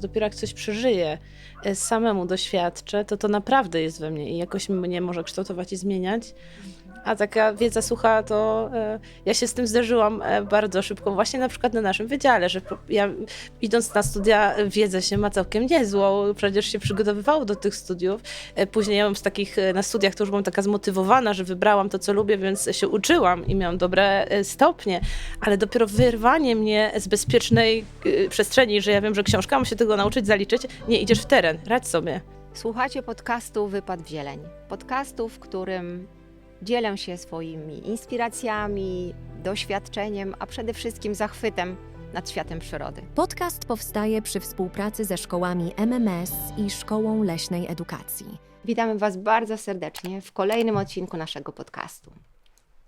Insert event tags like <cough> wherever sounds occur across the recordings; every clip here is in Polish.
Dopiero jak coś przeżyję, e, samemu doświadczę, to to naprawdę jest we mnie i jakoś mnie może kształtować i zmieniać. A taka wiedza sucha, to e, ja się z tym zderzyłam e, bardzo szybko, właśnie na przykład na naszym wydziale, że ja idąc na studia wiedzę się ma całkiem niezłą, przecież się przygotowywało do tych studiów. Później ja mam z takich, na studiach to już byłam taka zmotywowana, że wybrałam to, co lubię, więc się uczyłam i miałam dobre stopnie, ale dopiero wyrwanie mnie z bezpiecznej przestrzeni, że ja wiem, że książka, mam się tego nauczyć, zaliczyć, nie idziesz w teren, radź sobie. Słuchacie podcastu Wypad w Zieleń. Podcastu, w którym dzielę się swoimi inspiracjami, doświadczeniem, a przede wszystkim zachwytem nad światem przyrody. Podcast powstaje przy współpracy ze szkołami MMS i Szkołą Leśnej Edukacji. Witamy Was bardzo serdecznie w kolejnym odcinku naszego podcastu.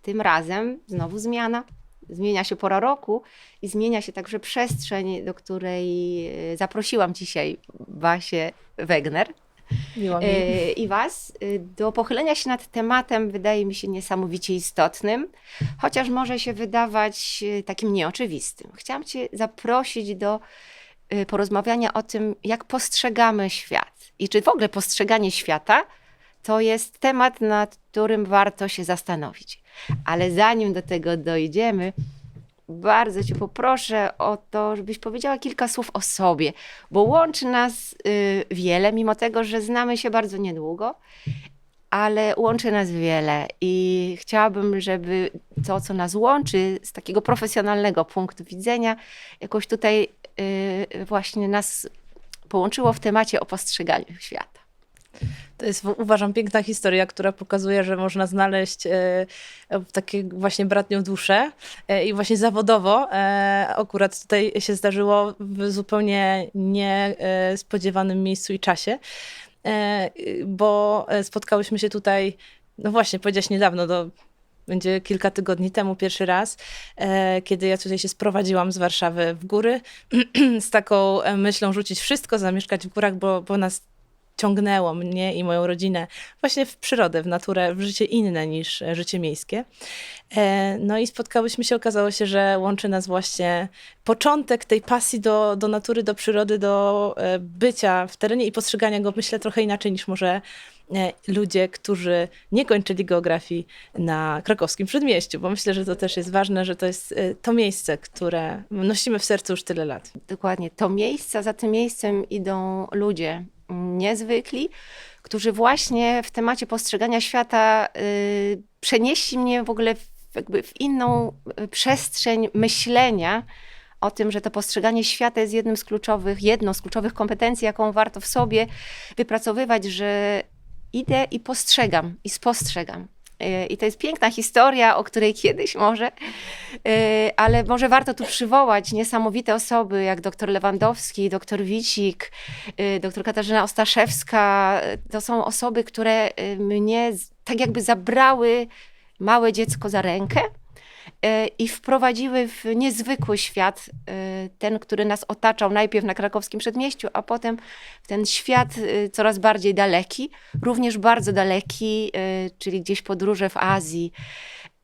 Tym razem znowu zmiana. Zmienia się pora roku i zmienia się także przestrzeń, do której e, zaprosiłam dzisiaj Basię Wegner. Miło mi. e, i Was e, do pochylenia się nad tematem, wydaje mi się niesamowicie istotnym, chociaż może się wydawać takim nieoczywistym. Chciałam Cię zaprosić do porozmawiania o tym, jak postrzegamy świat i czy w ogóle postrzeganie świata to jest temat, nad którym warto się zastanowić. Ale zanim do tego dojdziemy, bardzo Cię poproszę o to, żebyś powiedziała kilka słów o sobie, bo łączy nas y, wiele, mimo tego, że znamy się bardzo niedługo, ale łączy nas wiele i chciałabym, żeby to, co nas łączy z takiego profesjonalnego punktu widzenia, jakoś tutaj y, właśnie nas połączyło w temacie o postrzeganiu świata. To jest, uważam, piękna historia, która pokazuje, że można znaleźć e, takie właśnie bratnią duszę e, i właśnie zawodowo e, akurat tutaj się zdarzyło w zupełnie niespodziewanym miejscu i czasie, e, bo spotkałyśmy się tutaj, no właśnie, powiedziałaś niedawno, do będzie kilka tygodni temu pierwszy raz, e, kiedy ja tutaj się sprowadziłam z Warszawy w góry <clears throat> z taką e, myślą rzucić wszystko, zamieszkać w górach, bo, bo nas ciągnęło mnie i moją rodzinę właśnie w przyrodę, w naturę, w życie inne niż e, życie miejskie. E, No i spotkałyśmy się, okazało się, że łączy nas właśnie początek tej pasji do, do natury, do przyrody, do e, bycia w terenie i postrzegania go, myślę, trochę inaczej niż może ludzie, którzy nie kończyli geografii na krakowskim przedmieściu, bo myślę, że to też jest ważne, że to jest to miejsce, które nosimy w sercu już tyle lat. Dokładnie. To miejsce, za tym miejscem idą ludzie niezwykli, którzy właśnie w temacie postrzegania świata y, przenieśli mnie w ogóle w, jakby w inną y, przestrzeń myślenia o tym, że to postrzeganie świata jest jednym z kluczowych, jedną z kluczowych kompetencji, jaką warto w sobie wypracowywać, że idę i postrzegam, i spostrzegam. I to jest piękna historia, o której kiedyś może Y, ale może warto tu przywołać niesamowite osoby jak dr Lewandowski, dr Wicik, y, dr Katarzyna Ostaszewska. To są osoby, które y, mnie tak jakby zabrały małe dziecko za rękę i wprowadziły w niezwykły świat, y, ten, który nas otaczał najpierw na krakowskim przedmieściu, a potem w ten świat y, coraz bardziej daleki, również bardzo daleki, czyli gdzieś podróże w Azji.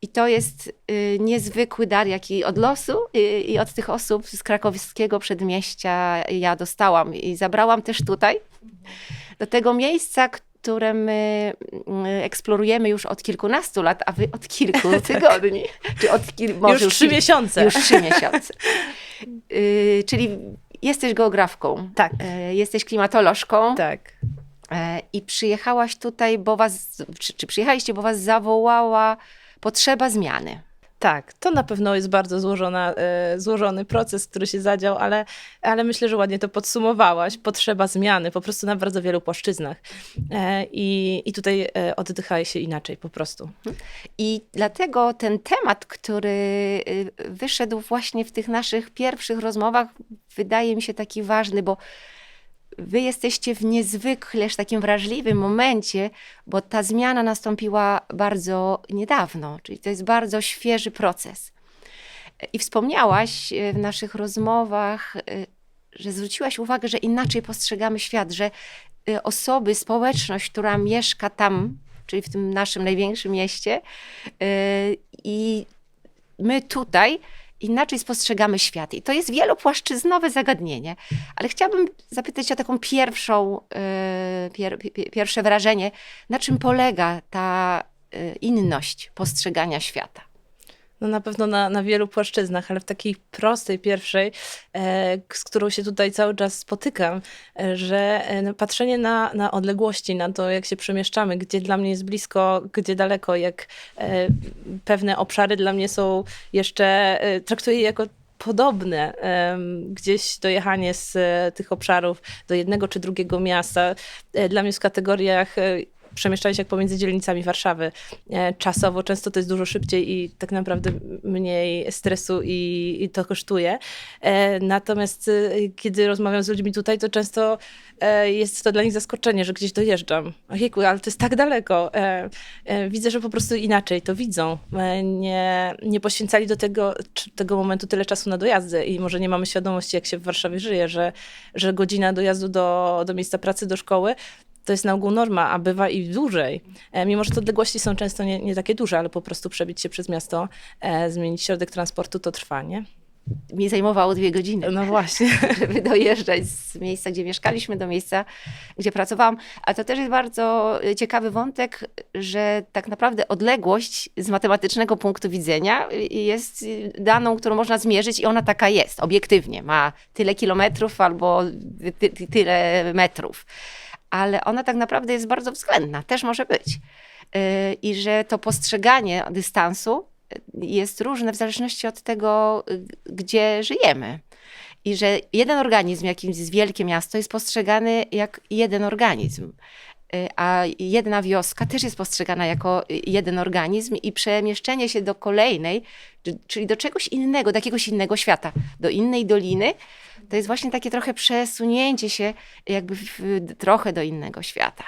I to jest niezwykły dar, jaki od losu i od tych osób z krakowskiego przedmieścia ja dostałam. I zabrałam też tutaj, do tego miejsca, które my mm, eksplorujemy już od kilkunastu lat, a wy od kilku <laughs> tygodni. Czy od kil, może już trzy kil- miesiące. Już trzy miesiące. <laughs> Y, czyli jesteś geografką, Tak. y, jesteś klimatolożką Tak. e, i przyjechałaś tutaj, bo was, czy, czy przyjechaliście, bo was zawołała potrzeba zmiany. Tak, to na pewno jest bardzo złożona, e, złożony proces, który się zadział, ale, ale myślę, że ładnie to podsumowałaś. Potrzeba zmiany po prostu na bardzo wielu płaszczyznach. E, I, i tutaj e, oddycha się inaczej po prostu. I dlatego ten temat, który wyszedł właśnie w tych naszych pierwszych rozmowach, wydaje mi się taki ważny, bo wy jesteście w niezwykleż takim wrażliwym momencie, bo ta zmiana nastąpiła bardzo niedawno, czyli to jest bardzo świeży proces. I wspomniałaś y, w naszych rozmowach, y, że zwróciłaś uwagę, że inaczej postrzegamy świat, że y, osoby, społeczność, która mieszka tam, czyli w tym naszym największym mieście, i my tutaj inaczej spostrzegamy świat. I to jest wielopłaszczyznowe zagadnienie. Ale chciałabym zapytać o taką pierwszą, e, pier, pi- pierwsze wrażenie, na czym polega ta e, inność postrzegania świata. No na pewno na, na wielu płaszczyznach, ale w takiej prostej, pierwszej, e, z którą się tutaj cały czas spotykam, e, że e, no, patrzenie na, na odległości, na to, jak się przemieszczamy, gdzie dla mnie jest blisko, gdzie daleko, jak pewne obszary dla mnie są jeszcze, traktuję jako podobne. Gdzieś dojechanie z tych obszarów do jednego czy drugiego miasta, dla mnie w kategoriach przemieszczania się jak pomiędzy dzielnicami Warszawy e, czasowo często to jest dużo szybciej i tak naprawdę mniej stresu i, i to kosztuje. E, Natomiast e, kiedy rozmawiam z ludźmi tutaj, to często jest to dla nich zaskoczenie, że gdzieś dojeżdżam. Ojejku, ale to jest tak daleko. Widzę, że po prostu inaczej to widzą. Nie, nie poświęcali do tego, tego momentu tyle czasu na dojazdy i może nie mamy świadomości, jak się w Warszawie żyje, że, że godzina dojazdu do, do miejsca pracy, do szkoły to jest na ogół norma, a bywa i dłużej. E, Mimo, że te odległości są często nie, nie takie duże, ale po prostu przebić się przez miasto, e, zmienić środek transportu, to trwa, nie? Mi zajmowało dwie godziny. No właśnie. <laughs> żeby dojeżdżać z miejsca, gdzie mieszkaliśmy, do miejsca, gdzie pracowałam. A to też jest bardzo ciekawy wątek, że tak naprawdę odległość z matematycznego punktu widzenia jest daną, którą można zmierzyć i ona taka jest, obiektywnie. Ma tyle kilometrów albo ty, tyle metrów. Ale ona tak naprawdę jest bardzo względna, też może być. Y, I że to postrzeganie dystansu y, jest różne w zależności od tego, y, gdzie żyjemy. I że jeden organizm, jakim jest wielkie miasto, jest postrzegany jak jeden organizm. A jedna wioska też jest postrzegana jako jeden organizm, i przemieszczenie się do kolejnej, czy- czyli do czegoś innego, do jakiegoś innego świata, do innej doliny, to jest właśnie takie trochę przesunięcie się jakby w, trochę do innego świata.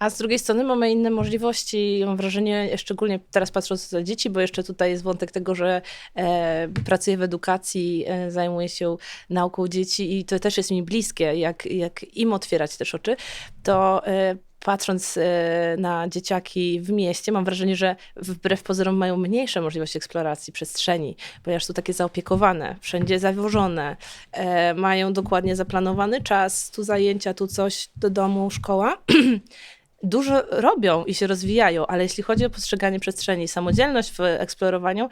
A z drugiej strony mamy inne możliwości. Mam wrażenie, szczególnie teraz patrząc na dzieci, bo jeszcze tutaj jest wątek tego, że e, pracuję w edukacji, e, zajmuję się nauką dzieci i to też jest mi bliskie, jak, jak im otwierać też oczy, to e, patrząc e, na dzieciaki w mieście, mam wrażenie, że wbrew pozorom mają mniejsze możliwości eksploracji przestrzeni, ponieważ są takie zaopiekowane, wszędzie zawożone, e, mają dokładnie zaplanowany czas, tu zajęcia, tu coś, do domu, szkoła. <clears throat> dużo robią i się rozwijają, ale jeśli chodzi o postrzeganie przestrzeni, samodzielność w eksplorowaniu,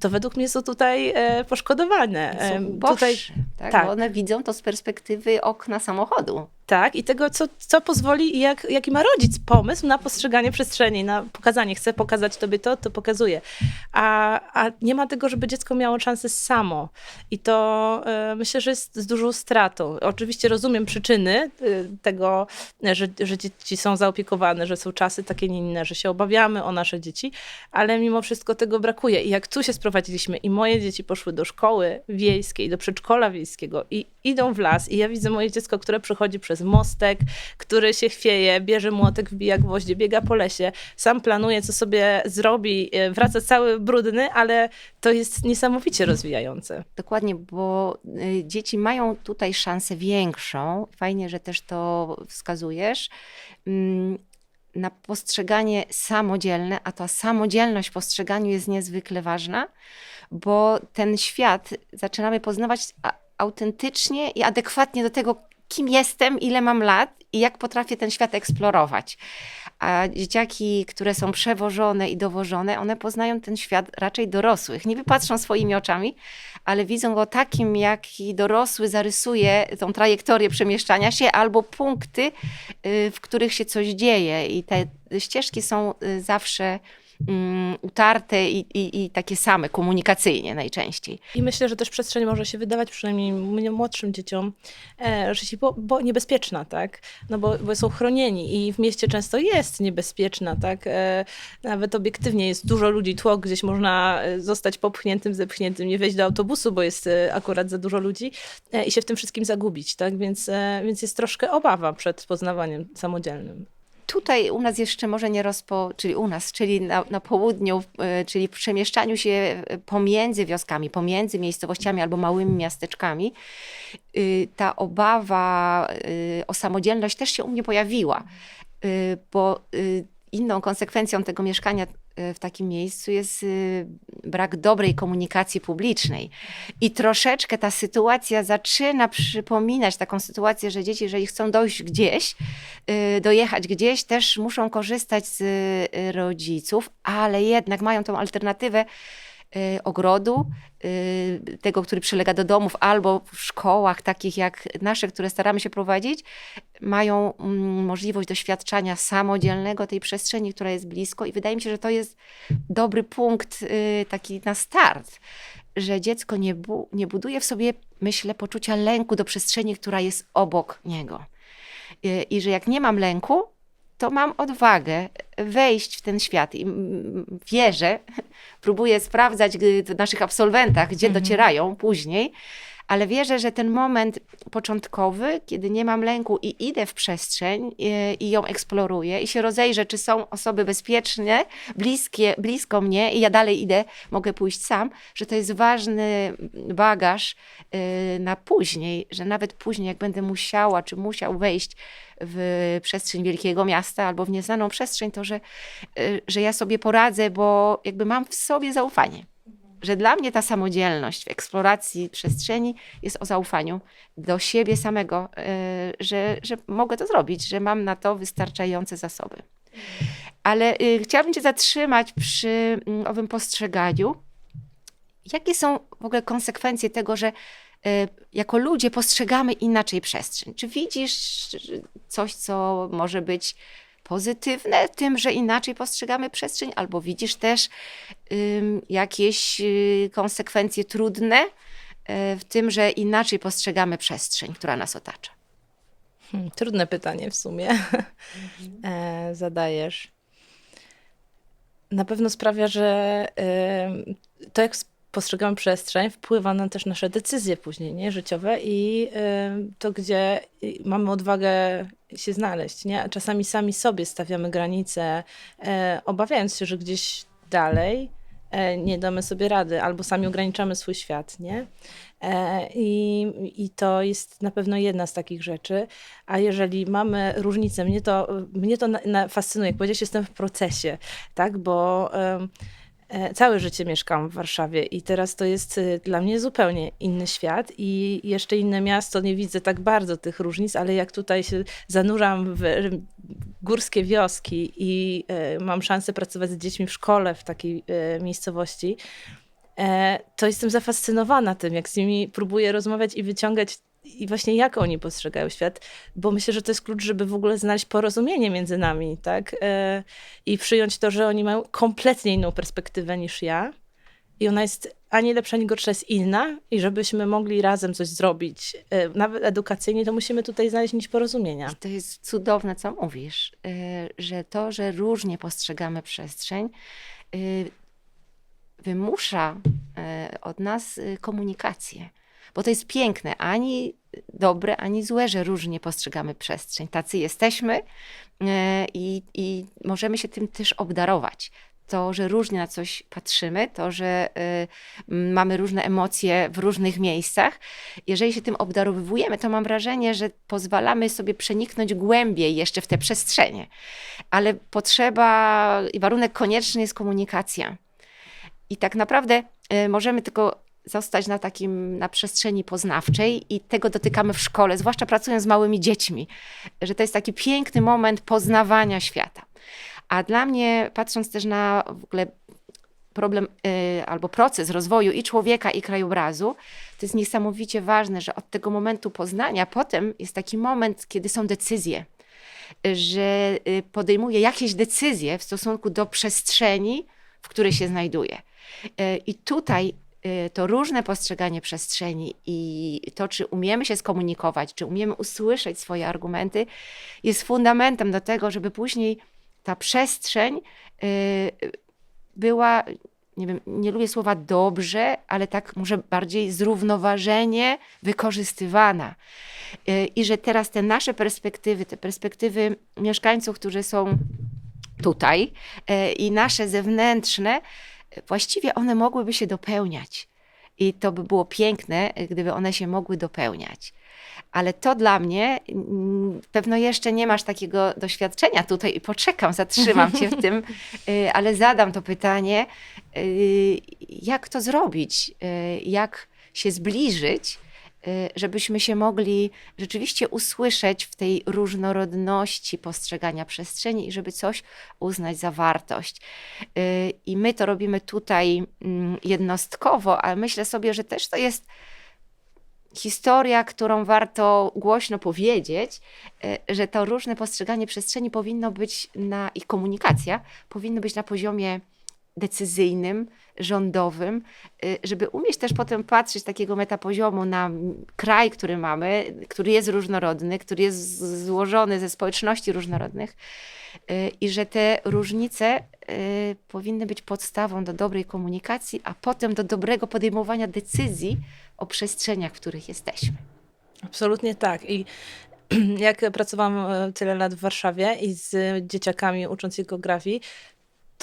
to według mnie są tutaj e, poszkodowane. Są uboższe, tutaj tak? tak. Bo one widzą to z perspektywy okna samochodu. Tak i tego, co, co pozwoli i jak, jaki ma rodzic pomysł na postrzeganie przestrzeni, na pokazanie. Chcę pokazać tobie to, to pokazuję. A, a nie ma tego, żeby dziecko miało szansę samo. I to e, myślę, że jest z dużą stratą. Oczywiście rozumiem przyczyny e, tego, że, że dzieci są zaopiekowane, że są czasy takie, nie inne, że się obawiamy o nasze dzieci, ale mimo wszystko tego brakuje. I jak tu się sprowadziliśmy i moje dzieci poszły do szkoły wiejskiej, do przedszkola wiejskiego i idą w las i ja widzę moje dziecko, które przechodzi przez mostek, który się chwieje, bierze młotek, wbija gwoździe, biega po lesie, sam planuje, co sobie zrobi, e, wraca cały brudny, ale to jest niesamowicie rozwijające. Dokładnie, bo y, dzieci mają tutaj szansę większą. Fajnie, że też to wskazujesz. mm, Na postrzeganie samodzielne, a ta samodzielność w postrzeganiu jest niezwykle ważna, bo ten świat zaczynamy poznawać autentycznie i adekwatnie do tego, kim jestem, ile mam lat i jak potrafię ten świat eksplorować. A dzieciaki, które są przewożone i dowożone, one poznają ten świat raczej dorosłych. Nie wypatrzą swoimi oczami, ale widzą go takim, jaki dorosły zarysuje tą trajektorię przemieszczania się albo punkty, y, w których się coś dzieje. I te ścieżki są y, zawsze mm, utarte i, i, i takie same, komunikacyjnie najczęściej. I myślę, że też przestrzeń może się wydawać, przynajmniej mnie, młodszym dzieciom, e, że się bo, bo niebezpieczna, tak? No bo, bo są chronieni i w mieście często jest niebezpieczna, tak? E, nawet obiektywnie jest dużo ludzi, tłok, gdzieś można e, zostać popchniętym, zepchniętym, nie wejść do autobusu, bo jest e, akurat za dużo ludzi e, i się w tym wszystkim zagubić, tak? Więc, e, więc jest troszkę obawa przed poznawaniem samodzielnym. Tutaj u nas jeszcze może nie rozpo, czyli u nas, czyli na, na południu, y, czyli w przemieszczaniu się y, pomiędzy wioskami, pomiędzy miejscowościami albo małymi miasteczkami, y, ta obawa y, o samodzielność też się u mnie pojawiła, Y, bo inną konsekwencją tego mieszkania w takim miejscu jest y, brak dobrej komunikacji publicznej. I troszeczkę ta sytuacja zaczyna przypominać taką sytuację, że dzieci, jeżeli chcą dojść gdzieś, y, dojechać gdzieś, też muszą korzystać z y, rodziców, ale jednak mają tą alternatywę ogrodu, y, tego, który przylega do domów, albo w szkołach takich jak nasze, które staramy się prowadzić, mają mm, możliwość doświadczania samodzielnego tej przestrzeni, która jest blisko i wydaje mi się, że to jest dobry punkt y, taki na start, że dziecko nie, bu- nie buduje w sobie, myślę, poczucia lęku do przestrzeni, która jest obok niego. Y, I że jak nie mam lęku, to mam odwagę wejść w ten świat i wierzę, <laughs> próbuję sprawdzać y, w naszych absolwentach, gdzie docierają później, ale wierzę, że ten moment początkowy, kiedy nie mam lęku i idę w przestrzeń i, i ją eksploruję i się rozejrzę, czy są osoby bezpieczne, bliskie, blisko mnie i ja dalej idę, mogę pójść sam, że to jest ważny bagaż y, na później, że nawet później, jak będę musiała, czy musiał wejść w przestrzeń wielkiego miasta albo w nieznaną przestrzeń, to że, y, że ja sobie poradzę, bo jakby mam w sobie zaufanie że dla mnie ta samodzielność w eksploracji przestrzeni jest o zaufaniu do siebie samego, y, że, że mogę to zrobić, że mam na to wystarczające zasoby. Ale y, chciałabym Cię zatrzymać przy mm, owym postrzeganiu. Jakie są w ogóle konsekwencje tego, że y, jako ludzie postrzegamy inaczej przestrzeń? Czy widzisz coś, co może być pozytywne tym, że inaczej postrzegamy przestrzeń, albo widzisz też jakieś y, konsekwencje trudne y, w tym, że inaczej postrzegamy przestrzeń, która nas otacza. Hmm, trudne pytanie w sumie <laughs> e, zadajesz. Na pewno sprawia, że e, to, jak postrzegamy przestrzeń, wpływa na też nasze decyzje później, nie? Życiowe i to, gdzie mamy odwagę się znaleźć, nie? Czasami sami sobie stawiamy granice, e, obawiając się, że gdzieś dalej e, nie damy sobie rady, albo sami ograniczamy swój świat, nie? E, I, I to jest na pewno jedna z takich rzeczy. A jeżeli mamy różnicę, mnie to, mnie to na, na fascynuje. Jak powiedziałeś, jestem w procesie, tak? Bo całe życie mieszkam w Warszawie i teraz to jest y, dla mnie zupełnie inny świat i jeszcze inne miasto. Nie widzę tak bardzo tych różnic, ale jak tutaj się zanurzam w górskie wioski i e, mam szansę pracować z dziećmi w szkole w takiej e, miejscowości, e, to jestem zafascynowana tym, jak z nimi próbuję rozmawiać i wyciągać i właśnie jak oni postrzegają świat, bo myślę, że to jest klucz, żeby w ogóle znaleźć porozumienie między nami, tak? E, I przyjąć to, że oni mają kompletnie inną perspektywę niż ja i ona jest ani lepsza, ani gorsza, jest inna i żebyśmy mogli razem coś zrobić, e, nawet edukacyjnie, to musimy tutaj znaleźć nić porozumienia. I to jest cudowne, co mówisz, y, że to, że różnie postrzegamy przestrzeń, wymusza od nas komunikację. Bo to jest piękne, ani dobre, ani złe, że różnie postrzegamy przestrzeń. Tacy jesteśmy y, i, i możemy się tym też obdarować. To, że różnie na coś patrzymy, to, że y, mamy różne emocje w różnych miejscach, jeżeli się tym obdarowywujemy, to mam wrażenie, że pozwalamy sobie przeniknąć głębiej jeszcze w te przestrzenie. Ale potrzeba i warunek konieczny jest komunikacja. I tak naprawdę y, możemy tylko zostać na takim, na przestrzeni poznawczej i tego dotykamy w szkole, zwłaszcza pracując z małymi dziećmi, że to jest taki piękny moment poznawania świata. A dla mnie, patrząc też na w ogóle problem y, albo proces rozwoju i człowieka, i krajobrazu, to jest niesamowicie ważne, że od tego momentu poznania potem jest taki moment, kiedy są decyzje, że y, podejmuje jakieś decyzje w stosunku do przestrzeni, w której się znajduje. Y, I tutaj to różne postrzeganie przestrzeni i to, czy umiemy się skomunikować, czy umiemy usłyszeć swoje argumenty, jest fundamentem do tego, żeby później ta przestrzeń y, była, nie wiem, nie lubię słowa dobrze, ale tak może bardziej zrównoważenie wykorzystywana. Y, I że teraz te nasze perspektywy, te perspektywy mieszkańców, którzy są tutaj y, i nasze zewnętrzne, y, właściwie one mogłyby się dopełniać. I to by było piękne, gdyby one się mogły dopełniać. Ale to dla mnie, mm, pewno jeszcze nie masz takiego doświadczenia tutaj i poczekam, zatrzymam cię w tym, <laughs> y, ale zadam to pytanie, y, jak to zrobić, y, jak się zbliżyć, żebyśmy się mogli rzeczywiście usłyszeć w tej różnorodności postrzegania przestrzeni i żeby coś uznać za wartość. Y, I my to robimy tutaj mm, jednostkowo, ale myślę sobie, że też to jest historia, którą warto głośno powiedzieć, y, że to różne postrzeganie przestrzeni powinno być na i komunikacja powinno być na poziomie decyzyjnym, rządowym, y, żeby umieć też potem patrzeć z takiego metapoziomu na kraj, który mamy, który jest różnorodny, który jest złożony ze społeczności różnorodnych y, i że te różnice y, powinny być podstawą do dobrej komunikacji, a potem do dobrego podejmowania decyzji o przestrzeniach, w których jesteśmy. Absolutnie tak. I <clears throat> jak pracowałam e, tyle lat w Warszawie i z dzieciakami ucząc ich geografii,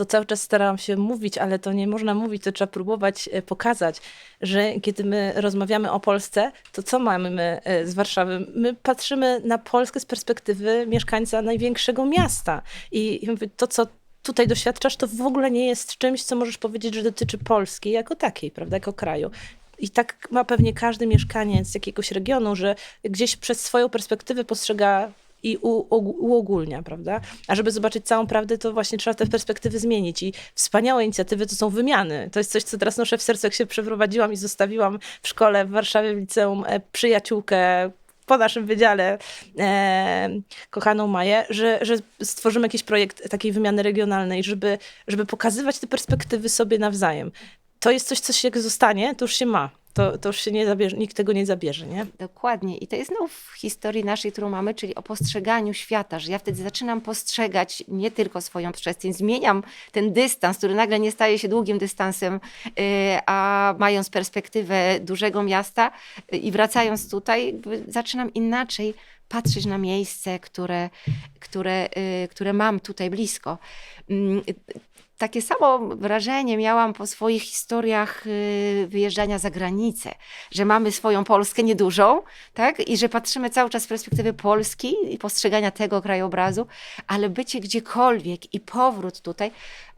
to cały czas starałam się mówić, ale to nie można mówić, to trzeba próbować e, pokazać, że kiedy my rozmawiamy o Polsce, to co mamy my e, z Warszawy? My patrzymy na Polskę z perspektywy mieszkańca największego miasta. I to, co tutaj doświadczasz, to w ogóle nie jest czymś, co możesz powiedzieć, że dotyczy Polski jako takiej, prawda, jako kraju. I tak ma pewnie każdy mieszkaniec jakiegoś regionu, że gdzieś przez swoją perspektywę postrzega i uogólnia, prawda? A żeby zobaczyć całą prawdę, to właśnie trzeba te perspektywy zmienić. I wspaniałe inicjatywy to są wymiany. To jest coś, co teraz noszę w sercu, jak się przeprowadziłam i zostawiłam w szkole w Warszawie w liceum e, przyjaciółkę po naszym wydziale, e, kochaną Maję, że, że stworzymy jakiś projekt takiej wymiany regionalnej, żeby, żeby pokazywać te perspektywy sobie nawzajem. To jest coś, co się jak zostanie, to już się ma. To, to już się nie zabierze, nikt tego nie zabierze, nie? Dokładnie. I to jest znów w historii naszej, którą mamy, czyli o postrzeganiu świata, że ja wtedy zaczynam postrzegać nie tylko swoją przestrzeń, zmieniam ten dystans, który nagle nie staje się długim dystansem, yy, a mając perspektywę dużego miasta yy, i wracając tutaj, zaczynam inaczej patrzeć na miejsce, które, które, yy, które mam tutaj blisko. Takie samo wrażenie miałam po swoich historiach y, wyjeżdżania za granicę, że mamy swoją Polskę niedużą, tak? I że patrzymy cały czas z perspektywy Polski i postrzegania tego krajobrazu, ale bycie gdziekolwiek i powrót tutaj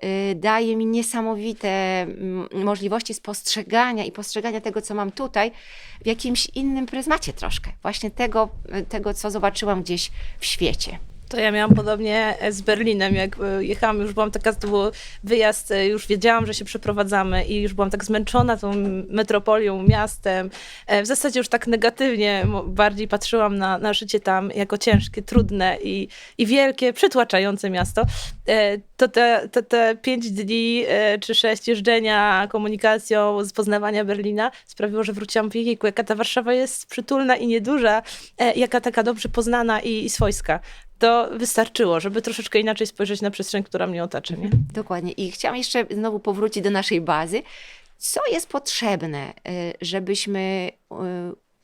y, daje mi niesamowite mm, możliwości spostrzegania i postrzegania tego, co mam tutaj, w jakimś innym pryzmacie troszkę. Właśnie tego, tego co zobaczyłam gdzieś w świecie. To ja miałam podobnie z Berlinem, jak e, jechałam, już byłam taka, to był wyjazd, e, już wiedziałam, że się przeprowadzamy i już byłam tak zmęczona tą metropolią, miastem. E, W zasadzie już tak negatywnie bardziej patrzyłam na, na życie tam jako ciężkie, trudne i, i wielkie, przytłaczające miasto. To te, te, pięć dni czy sześć jeżdżenia komunikacją z poznawania Berlina sprawiło, że wróciłam w jejku, jaka ta Warszawa jest przytulna i nieduża, jaka taka dobrze poznana i, i swojska to wystarczyło, żeby troszeczkę inaczej spojrzeć na przestrzeń, która mnie otacza. Nie? Dokładnie. I chciałam jeszcze znowu powrócić do naszej bazy. Co jest potrzebne, y, żebyśmy y,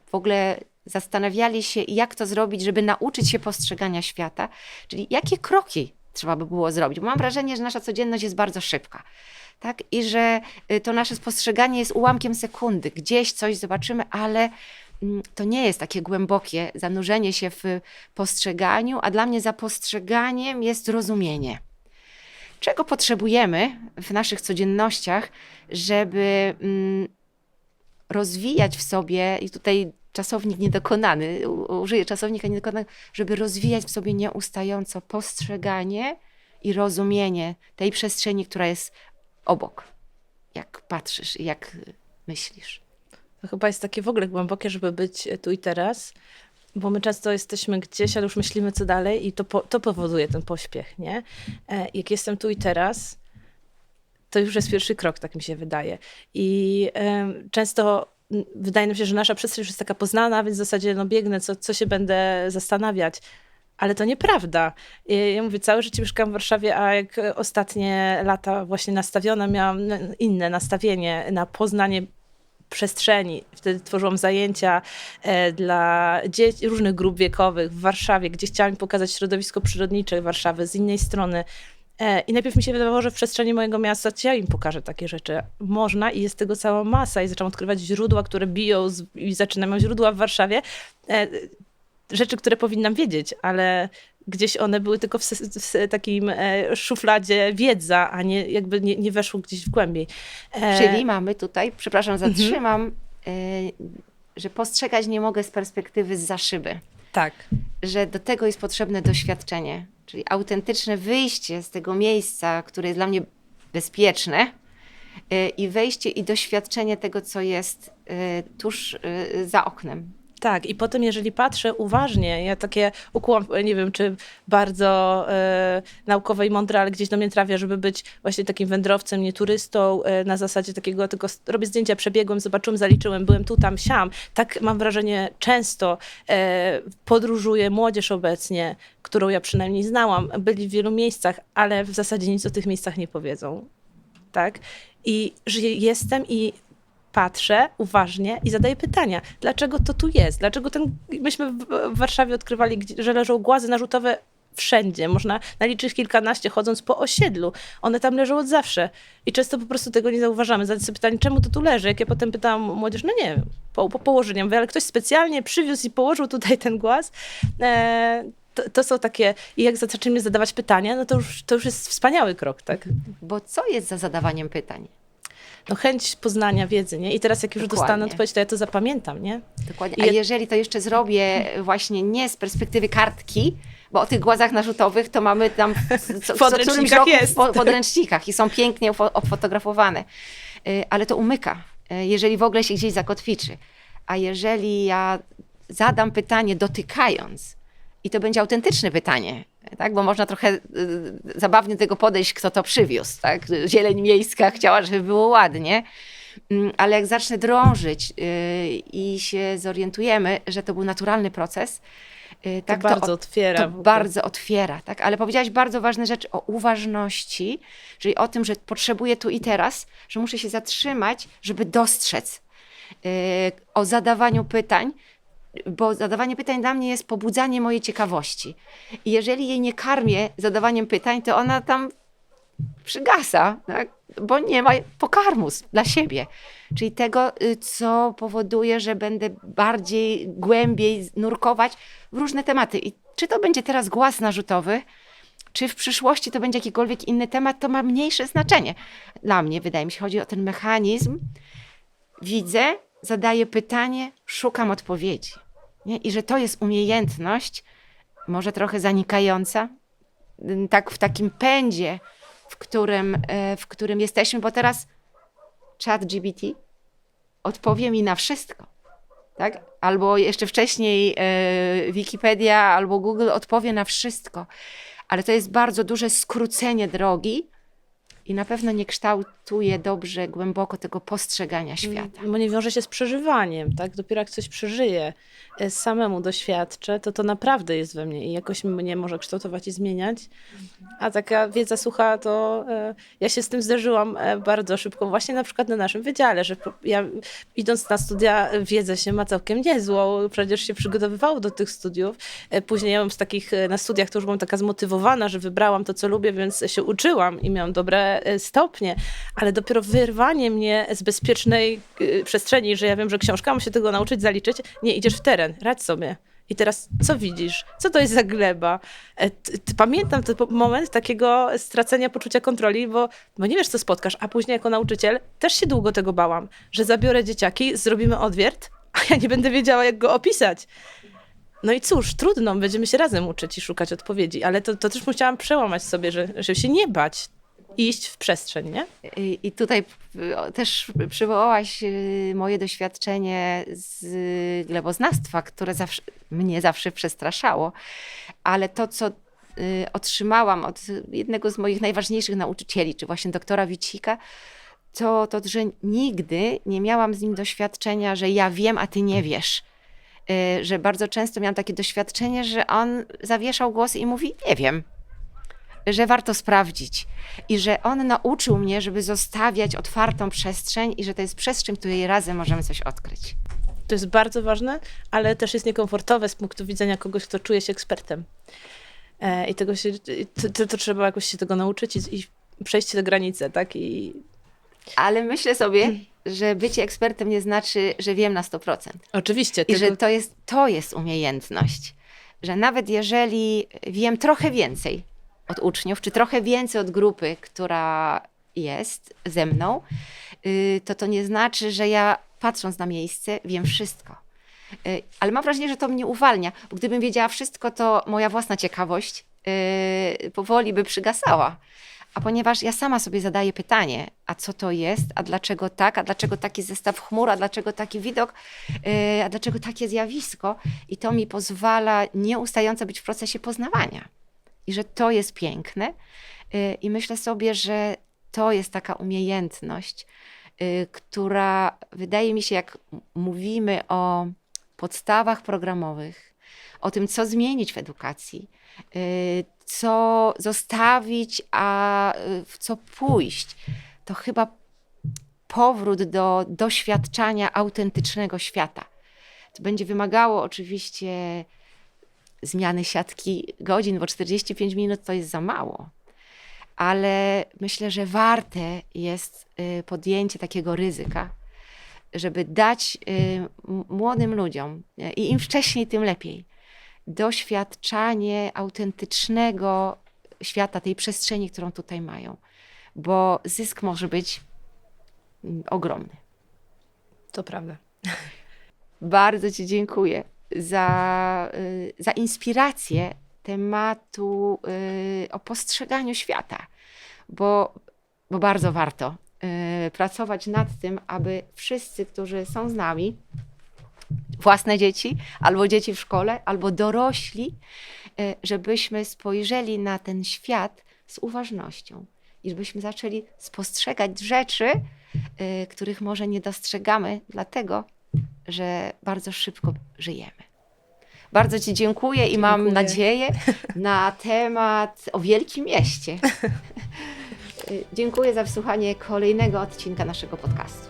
w ogóle zastanawiali się, jak to zrobić, żeby nauczyć się postrzegania świata? Czyli jakie kroki trzeba by było zrobić? Bo mam wrażenie, że nasza codzienność jest bardzo szybka. Tak? I że y, to nasze spostrzeganie jest ułamkiem sekundy. Gdzieś coś zobaczymy, ale to nie jest takie głębokie zanurzenie się w postrzeganiu, a dla mnie za postrzeganiem jest rozumienie czego potrzebujemy w naszych codziennościach, żeby mm, rozwijać w sobie, i tutaj czasownik niedokonany, użyję czasownika niedokonanego, żeby rozwijać w sobie nieustająco postrzeganie i rozumienie tej przestrzeni, która jest obok. Jak patrzysz i jak myślisz. To chyba jest takie w ogóle głębokie, żeby być tu i teraz, bo my często jesteśmy gdzieś, ale już myślimy co dalej i to, po, to powoduje ten pośpiech, nie? E, Jak jestem tu i teraz, to już jest pierwszy krok, tak mi się wydaje. I em, często wydaje nam się, że nasza przestrzeń już jest taka poznana, więc w zasadzie no biegnę, co, co się będę zastanawiać. Ale to nieprawda. Ja mówię, całe życie mieszkałam w Warszawie, a jak ostatnie lata właśnie nastawiona miałam inne nastawienie na poznanie przestrzeni. Wtedy tworzyłam zajęcia e, dla dzieci, różnych grup wiekowych w Warszawie, gdzie chciałam pokazać środowisko przyrodnicze Warszawy z innej strony. E, I najpierw mi się wydawało, że w przestrzeni mojego miasta ja im pokażę takie rzeczy. Można i jest tego cała masa i zaczęłam odkrywać źródła, które biją z, i zaczynam źródła w Warszawie. E, rzeczy, które powinnam wiedzieć, ale gdzieś one były tylko w, w takim e, szufladzie wiedza, a nie jakby nie, nie weszły gdzieś w głębiej. E, Czyli mamy tutaj, przepraszam, zatrzymam, y, że postrzegać nie mogę z perspektywy za szyby. Tak. że do tego jest potrzebne doświadczenie, czyli autentyczne wyjście z tego miejsca, które jest dla mnie bezpieczne i wejście i doświadczenie tego, co jest tuż za oknem. Tak, i potem, jeżeli patrzę uważnie, ja takie ukułam, nie wiem, czy bardzo e, naukowe i mądre, ale gdzieś do mnie trafia, żeby być właśnie takim wędrowcem, nie turystą, e, na zasadzie takiego, tylko robię zdjęcia, przebiegłem, zobaczyłem, zaliczyłem, byłem tu, tam, siam. Tak mam wrażenie, często e, podróżuje młodzież obecnie, którą ja przynajmniej znałam, byli w wielu miejscach, ale w zasadzie nic o tych miejscach nie powiedzą. Tak? I że jestem i patrzę uważnie i zadaję pytania, dlaczego to tu jest? Dlaczego ten. Myśmy w Warszawie odkrywali, że leżą głazy narzutowe wszędzie. Można naliczyć kilkanaście chodząc po osiedlu. One tam leżą od zawsze. I często po prostu tego nie zauważamy. Zadać sobie pytanie, czemu to tu leży? Jak ja potem pytałam młodzież, no nie po, po położeniu. Mówię, ale ktoś specjalnie przywiózł i położył tutaj ten głaz. E, to, to są takie, i jak zaczniemy zadawać pytania, no to już, to już jest wspaniały krok, tak? Bo co jest za zadawaniem pytań? No chęć poznania wiedzy, nie? I teraz jak już dostanę Dokładnie. odpowiedź, to ja to zapamiętam, nie? Dokładnie. I A jak- jeżeli to jeszcze zrobię właśnie nie z perspektywy kartki, bo o tych głazach narzutowych to mamy tam w, co, W co którymś podręcznikach roku jest. w po- podręcznikach i są pięknie ofo- ofotografowane. Y, Ale to umyka, y, jeżeli w ogóle się gdzieś zakotwiczy. A jeżeli ja zadam pytanie dotykając, i to będzie autentyczne pytanie, tak? bo można trochę y, zabawnie do tego podejść, kto to przywiózł. Tak? Zieleń miejska chciała, żeby było ładnie, Mm, ale jak zacznę drążyć y, i się zorientujemy, że to był naturalny proces, y, tak, to bardzo to, otwiera. to bardzo otwiera. Tak? Ale powiedziałaś bardzo ważne rzeczy o uważności, czyli o tym, że potrzebuję tu i teraz, że muszę się zatrzymać, żeby dostrzec, y, o zadawaniu pytań, bo zadawanie pytań dla mnie jest pobudzanie mojej ciekawości. I jeżeli jej nie karmię zadawaniem pytań, to ona tam przygasa, tak? bo nie ma pokarmu dla siebie. Czyli tego, y, co powoduje, że będę bardziej, głębiej nurkować w różne tematy. I czy to będzie teraz głaz narzutowy, czy w przyszłości to będzie jakikolwiek inny temat, to ma mniejsze znaczenie. Dla mnie, wydaje mi się, chodzi o ten mechanizm. Widzę, zadaję pytanie, szukam odpowiedzi. Nie? I że to jest umiejętność, może trochę zanikająca, tak w takim pędzie, w którym, e, w którym jesteśmy, bo teraz chat GBT odpowie mi na wszystko. Tak? Albo jeszcze wcześniej e, Wikipedia albo Google odpowie na wszystko. Ale to jest bardzo duże skrócenie drogi i na pewno nie kształtuje dobrze, głęboko tego postrzegania świata. Bo nie wiąże się z przeżywaniem, tak? Dopiero jak coś przeżyję, e, samemu doświadczę, to to naprawdę jest we mnie i jakoś mnie może kształtować i zmieniać. A taka wiedza sucha, to e, ja się z tym zderzyłam e, bardzo szybko, właśnie na przykład na naszym wydziale, że ja idąc na studia wiedzę się ma całkiem niezłą, przecież się przygotowywało do tych studiów. Później ja mam z takich, na studiach to już byłam taka zmotywowana, że wybrałam to, co lubię, więc się uczyłam i miałam dobre e, stopnie, ale dopiero wyrwanie mnie z bezpiecznej y, przestrzeni, że ja wiem, że książka, mam się tego nauczyć, zaliczyć, nie, idziesz w teren, radź sobie. I teraz co widzisz? Co to jest za gleba? E, Pamiętam ten moment takiego stracenia poczucia kontroli, bo, bo nie wiesz, co spotkasz. A później jako nauczyciel też się długo tego bałam, że zabiorę dzieciaki, zrobimy odwiert, <laughs> a ja nie będę wiedziała, jak go opisać. No i cóż, trudno, będziemy się razem uczyć i szukać odpowiedzi, ale to, to też musiałam przełamać sobie, że, żeby się nie bać, iść w przestrzeń, nie? I, I tutaj też przywołałaś y, moje doświadczenie z gleboznawstwa, które zawsze, mnie zawsze przestraszało, ale to, co y, otrzymałam od jednego z moich najważniejszych nauczycieli, czy właśnie doktora Wicika, to, to, że nigdy nie miałam z nim doświadczenia, że ja wiem, a ty nie wiesz. Y, Że bardzo często miałam takie doświadczenie, że on zawieszał głos i mówi: Nie wiem, że warto sprawdzić. I że on nauczył mnie, żeby zostawiać otwartą przestrzeń i że to jest przestrzeń, w której razem możemy coś odkryć. To jest bardzo ważne, ale też jest niekomfortowe z punktu widzenia kogoś, kto czuje się ekspertem. E, I tego się, to, to, to trzeba jakoś się tego nauczyć i, i przejść te granice, tak? I Ale myślę sobie, że bycie ekspertem nie znaczy, że wiem na 100%. oczywiście, I że to jest, to jest umiejętność. Że nawet jeżeli wiem trochę więcej od uczniów, czy trochę więcej od grupy, która jest ze mną, y, to to nie znaczy, że ja patrząc na miejsce wiem wszystko. Y, Ale mam wrażenie, że to mnie uwalnia, bo gdybym wiedziała wszystko, to moja własna ciekawość y, powoli by przygasała. A ponieważ ja sama sobie zadaję pytanie, a co to jest, a dlaczego tak, a dlaczego taki zestaw chmur, a dlaczego taki widok, a dlaczego takie zjawisko, i to mi pozwala nieustająco być w procesie poznawania. I że to jest piękne. Yy, I myślę sobie, że to jest taka umiejętność, yy, która wydaje mi się, jak mówimy o podstawach programowych, o tym, co zmienić w edukacji, y, co zostawić, a y, w co pójść, to chyba powrót do doświadczania autentycznego świata. To będzie wymagało oczywiście zmiany siatki godzin, bo 45 minut to jest za mało. Ale myślę, że warte jest y, podjęcie takiego ryzyka, żeby dać y, młodym ludziom y, i im wcześniej, tym lepiej doświadczanie autentycznego świata, tej przestrzeni, którą tutaj mają, bo zysk może być mm, ogromny. to prawda. Bardzo Ci dziękuję za, y, za inspirację tematu y, o postrzeganiu świata, bo, bo bardzo warto y, pracować nad tym, aby wszyscy, którzy są z nami, własne dzieci, albo dzieci w szkole, albo dorośli, żebyśmy spojrzeli na ten świat z uważnością i żebyśmy zaczęli spostrzegać rzeczy, których może nie dostrzegamy, dlatego że bardzo szybko żyjemy. Bardzo Ci dziękuję i mam Dziękuję. nadzieję na temat o wielkim mieście. <laughs> Dziękuję za wysłuchanie kolejnego odcinka naszego podcastu.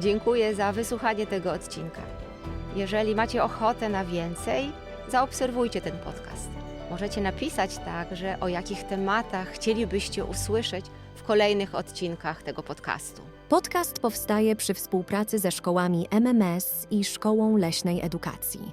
Dziękuję za wysłuchanie tego odcinka. Jeżeli macie ochotę na więcej, zaobserwujcie ten podcast. Możecie napisać także, o jakich tematach chcielibyście usłyszeć w kolejnych odcinkach tego podcastu. Podcast powstaje przy współpracy ze szkołami MMS i Szkołą Leśnej Edukacji.